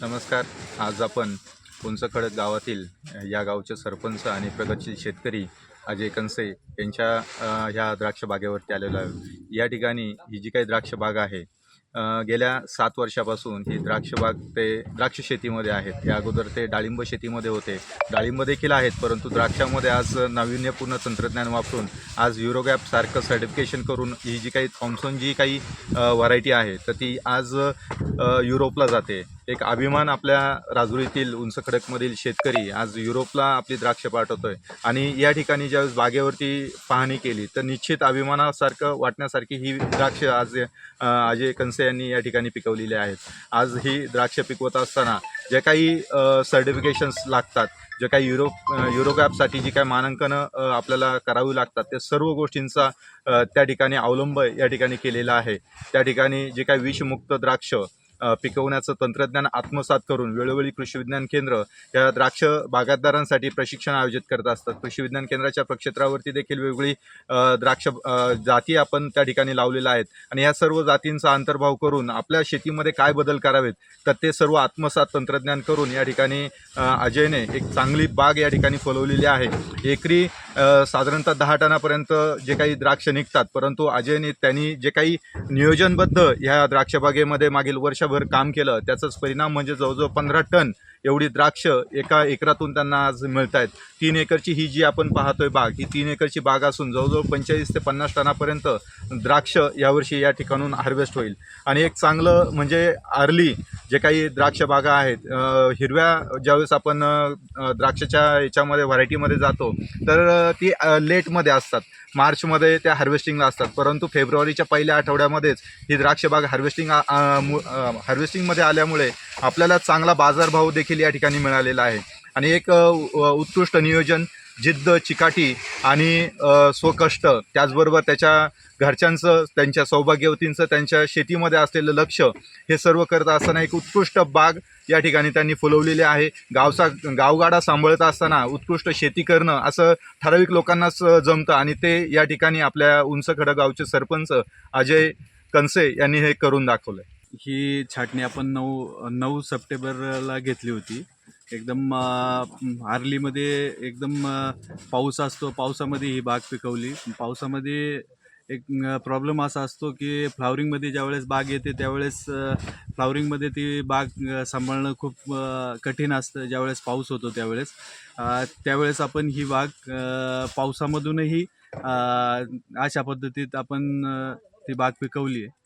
नमस्कार. आज आपण उंचखडक गावातील या गावचे सरपंच आणि प्रगतशील शेतकरी अजय कंसे यांच्या ह्या द्राक्ष बागेवरती आलेलो आहे या ठिकाणी ही जी काही द्राक्ष बाग आहे गेल्या सात वर्षापासून ही द्राक्ष बाग ते द्राक्ष शेतीमध्ये आहेत. या अगोदर ते डाळिंब शेतीमध्ये होते. डाळिंब देखील आहेत परंतु द्राक्षामध्ये आज नाविन्यपूर्ण तंत्रज्ञान वापरून आज युरोगॅप सारखं सर्टिफिकेशन करून ही जी काही थॉम्सन जी काही व्हरायटी आहे तर ती आज युरोपला जाते. एक अभिमान आपल्या राजुरीतील उंच खडकमधील शेतकरी आज युरोपला आपली द्राक्ष पाठवतोय. आणि या ठिकाणी ज्यावेळेस बागेवरती पाहणी केली तर निश्चित अभिमानासारखं वाटण्यासारखी ही द्राक्ष आज अजय कनसे यांनी या ठिकाणी पिकवलेली आहेत. आज ही द्राक्ष पिकवत असताना जे काही सर्टिफिकेशन्स लागतात जे काही युरोप युरोकॅपसाठी जी काही मानांकनं आपल्याला करावी लागतात त्या सर्व गोष्टींचा त्या ठिकाणी अवलंब या ठिकाणी केलेला आहे. त्या ठिकाणी जे काही विषमुक्त द्राक्ष पिकवण्याचं तंत्रज्ञान आत्मसात करून वेळोवेळी कृषी विज्ञान केंद्र या द्राक्ष बागायतदारांसाठी प्रशिक्षण आयोजित करत असतात. कृषी विज्ञान केंद्राच्या प्रक्षेत्रावरती देखील वेगवेगळी द्राक्ष जाती आपण त्या ठिकाणी लावलेल्या आहेत. आणि या सर्व जातींचा अंतर्भाव करून आपल्या शेतीमध्ये काय बदल करावेत तर ते सर्व आत्मसात तंत्रज्ञान करून या ठिकाणी अजयने एक चांगली बाग या ठिकाणी फुलवलेली आहे. एकरी साधारणतः दहा टनापर्यंत जे काही द्राक्ष निघतात परंतु अजयने त्यांनी जे काही नियोजनबद्ध ह्या द्राक्षबागेमध्ये मागील वर्ष वर्षभर काम केलं त्याचाच परिणाम म्हणजे जवळजवळ पंधरा टन एवढी द्राक्ष एका एकरातून त्यांना आज मिळत आहेत तीन एकरची ही जी आपण पाहतोय बाग ही तीन एकरची बाग असून जवळजवळ पंचेचाळीस ते पन्नास टनापर्यंत द्राक्ष यावर्षी या ठिकाणून हार्वेस्ट होईल. आणि एक चांगलं म्हणजे अर्ली जे काही द्राक्ष बागा आहेत हिरव्या ज्यावेळेस आपण द्राक्षाच्या याच्यामध्ये व्हरायटीमध्ये जातो तर ती लेटमध्ये असतात. मार्चमध्ये त्या हार्वेस्टिंगला असतात. परंतु फेब्रुवारीच्या पहिल्या आठवड्यामध्येच ही द्राक्षबाग हार्वेस्टिंग हार्वेस्टिंगमध्ये आल्यामुळे आपल्याला चांगला बाजारभाव देखील या ठिकाणी मिळालेला आहे. आणि एक उत्कृष्ट नियोजन जिद्द चिकाटी आणि स्वकष्ट त्याचबरोबर त्याच्या घरच्यांचं त्यांच्या सौभाग्यवतींचं त्यांच्या शेतीमध्ये असलेलं लक्ष हे सर्व करत असताना एक उत्कृष्ट बाग या ठिकाणी त्यांनी फुलवलेली आहे. गावचा गावगाडा सांभाळत असताना उत्कृष्ट शेती करणं असं ठराविक लोकांनाच जमतं आणि ते या ठिकाणी आपल्या उंच खडगावचे सरपंच अजय कनसे यांनी हे करून दाखवलं ही छाटणी आपण नऊ नऊ सप्टेंबरला घेतली होती. एकदम आर्लीमध्ये एकदम पाऊस असतो. पावसामध्ये ही बाग पिकवली. पावसामध्ये एक प्रॉब्लेम असा असतो की फ्लावरिंगमध्ये ज्यावेळेस बाग येते त्यावेळेस फ्लावरिंगमध्ये ती बाग सांभाळणं खूप कठीण असतं. ज्यावेळेस पाऊस होतो त्यावेळेस. त्यावेळेस आपण ही बाग पावसामधूनही अशा पद्धतीत आपण ती बाग पिकवली आहे.